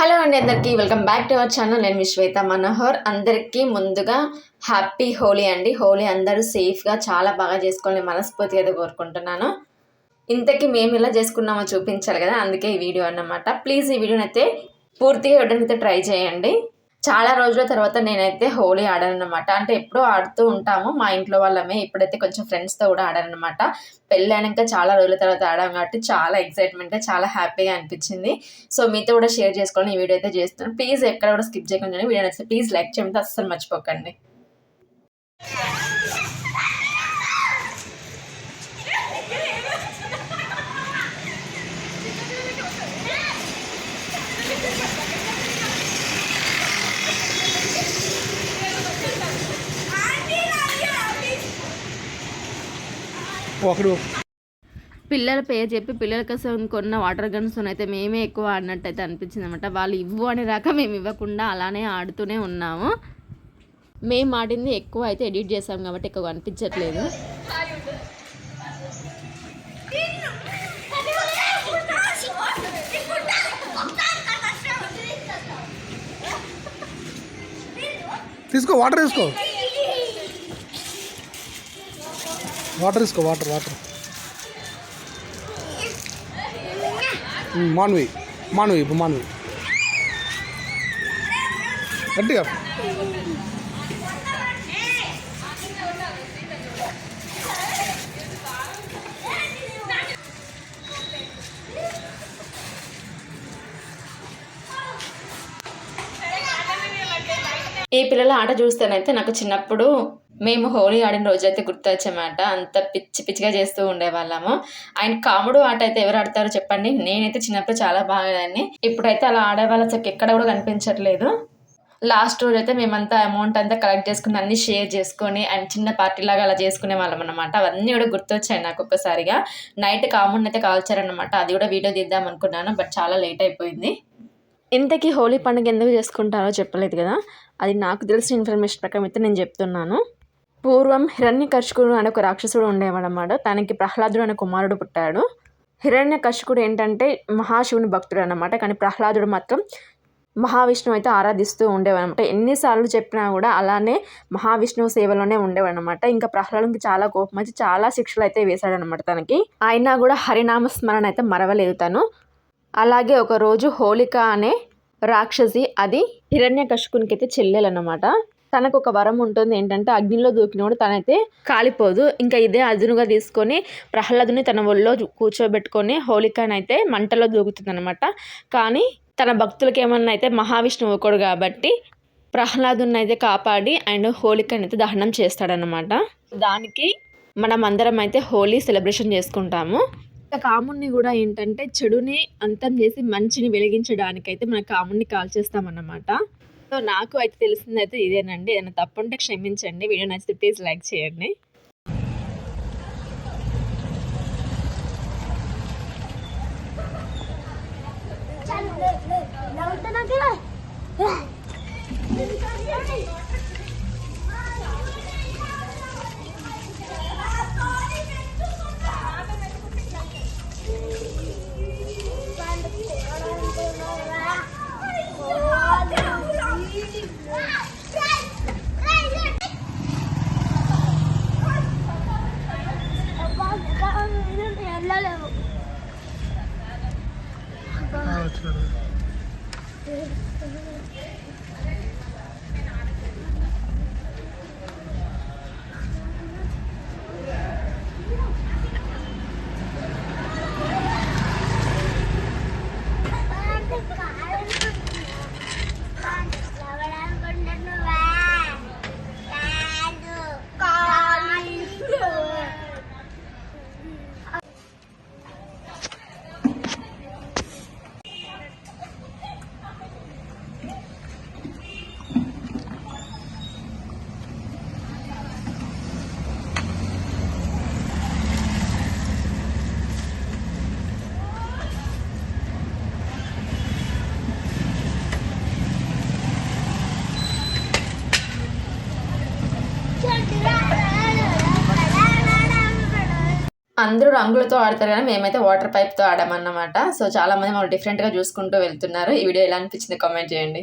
Hello అండి అందరికీ welcome back to our channel. నేను మీ మనోహర్. అందరికీ ముందుగా హ్యాపీ హోలీ అండి. హోలీ అందరూ సేఫ్గా చాలా బాగా చేసుకోవాలని మనస్ఫూర్తిగా అయితే కోరుకుంటున్నాను. ఇంతకీ మేము ఇలా చేసుకున్నామో చూపించాలి కదా అందుకే ఈ వీడియో అన్నమాట. ప్లీజ్ ఈ వీడియోని అయితే పూర్తిగా ఇవ్వడానికి ట్రై చేయండి. చాలా రోజుల తర్వాత నేనైతే హోలీ ఆడాను అనమాట అంటే ఎప్పుడూ ఆడుతూ ఉంటాము. మా ఇంట్లో వాళ్ళమే ఇప్పుడైతే కొంచెం ఫ్రెండ్స్తో కూడా ఆడాను అనమాట పెళ్ళైనాక చాలా రోజుల తర్వాత ఆడాం కాబట్టి చాలా ఎక్సైట్మెంట్ చాలా హ్యాపీగా అనిపించింది. సో మీతో కూడా షేర్ చేసుకోవాలని ఈ వీడియో అయితే చేస్తున్నాను. ప్లీజ్ ఎక్కడ కూడా స్కిప్ చేయకుండా. వీడియో నచ్చితే ప్లీజ్ లైక్ చేయమంటే అస్సలు మర్చిపోకండి. ఒకడు. పిల్లల పేరు చెప్పి పిల్లల కోసం కొన్న వాటర్ గన్స్ అయితే మేమే ఎక్కువ ఆడినట్టు అయితే అనిపించింది అనమాట వాళ్ళు ఇవ్వు అని రాక మేము ఇవ్వకుండా అలానే ఆడుతూనే ఉన్నాము. మేము ఆడింది ఎక్కువ అయితే ఎడిట్ చేసాం కాబట్టి ఎక్కువ అనిపించట్లేదు. తీసుకో వాటర్ తీసుకో. వాటర్ తీసుకో వాటర్ వాటర్. మాన్వి మాన్వి ఇప్పుడు మాన్వి. గట్టిగా. ఈ పిల్లల ఆట చూస్తేనైతే నాకు చిన్నప్పుడు మేము హోలీ ఆడిన రోజైతే గుర్తొచ్చామాట. అంత పిచ్చి పిచ్చిగా చేస్తూ ఉండేవాళ్ళము. ఆయన కాముడు ఆట అయితే ఎవరు ఆడతారో చెప్పండి. నేనైతే చిన్నప్పుడు చాలా బాగాడాన్ని ఇప్పుడైతే అలా ఆడేవాళ్ళ అసలు ఎక్కడ కూడా కనిపించట్లేదు. లాస్ట్ రోజు అయితే మేమంతా అమౌంట్ అంతా కలెక్ట్ చేసుకుని అన్ని షేర్ చేసుకొని అండ్ చిన్న పార్టీ లాగా అలా చేసుకునే వాళ్ళం అనమాట అవన్నీ కూడా గుర్తొచ్చాయి నాకు ఒక్కసారిగా. నైట్ కాముడిని అయితే కాల్చారనమాట అది కూడా వీడియో తీద్దాం అనుకున్నాను బట్ చాలా లేట్ అయిపోయింది. ఇంతకీ హోలీ పండుగ ఎందుకు చేసుకుంటారో చెప్పలేదు కదా. అది నాకు తెలిసిన ఇన్ఫర్మేషన్ ప్రకారం అయితే నేను చెప్తున్నాను. పూర్వం హిరణ్య కర్షకుడు అనే ఒక రాక్షసుడు ఉండేవాడన్నమాట. తనకి ప్రహ్లాదుడు అనే కుమారుడు పుట్టాడు. హిరణ్య కర్షకుడు ఏంటంటే మహాశివుని భక్తుడు అనమాట కానీ ప్రహ్లాదుడు మాత్రం మహావిష్ణువు అయితే ఆరాధిస్తూ ఉండేవాడనమాట ఎన్నిసార్లు చెప్పినా కూడా అలానే మహావిష్ణువు సేవలోనే ఉండేవాడనమాట ఇంకా ప్రహ్లాదునికి చాలా కోపం వచ్చి చాలా శిక్షలు అయితే వేశాడనమాట తనకి. అయినా కూడా హరినామ స్మరణ అయితే మరవలేదు తను. అలాగే ఒకరోజు హోలిక అనే రాక్షసి అది హిరణ్య కశుకునికి అయితే చెల్లెలన్నమాట. తనకు ఒక వరం ఉంటుంది ఏంటంటే అగ్నిలో దూకినప్పుడు తనైతే కాలిపోదు. ఇంకా ఇదే అదునుగా తీసుకొని ప్రహ్లాదుని తన ఒళ్ళో కూర్చోబెట్టుకొని హోళికనైతే అయితే మంటలో దూకుతుంది అనమాట కానీ తన భక్తులకి ఏమన్నా అయితే మహావిష్ణువు ఒకడు కాబట్టి ప్రహ్లాదుని అయితే కాపాడి అండ్ హోళికని అయితే దహనం చేస్తాడనమాట దానికి మనం అందరం అయితే హోలీ సెలబ్రేషన్ చేసుకుంటాము. కాముడిని కూడా ఏంటంటే చెడుని అంతం చేసి మంచిని వెలిగించడానికైతే మన కాముడిని కాల్ చేస్తామన్నమాట సో నాకు అయితే తెలిసింది అయితే ఇదేనండి ఏదైనా తప్పుంటే క్షమించండి వీడియో నచ్చితే ప్లీజ్ లైక్ చేయండి వెళ్ళలేవు 力 అందరూ రంగులతో ఆడతారు కానీ మేమైతే వాటర్ పైప్తో ఆడామన్నమాట. సో చాలా మంది మమ్మల్ని డిఫరెంట్గా చూసుకుంటూ వెళ్తున్నారు. ఈ వీడియో ఎలా అనిపించింది కామెంట్ చేయండి.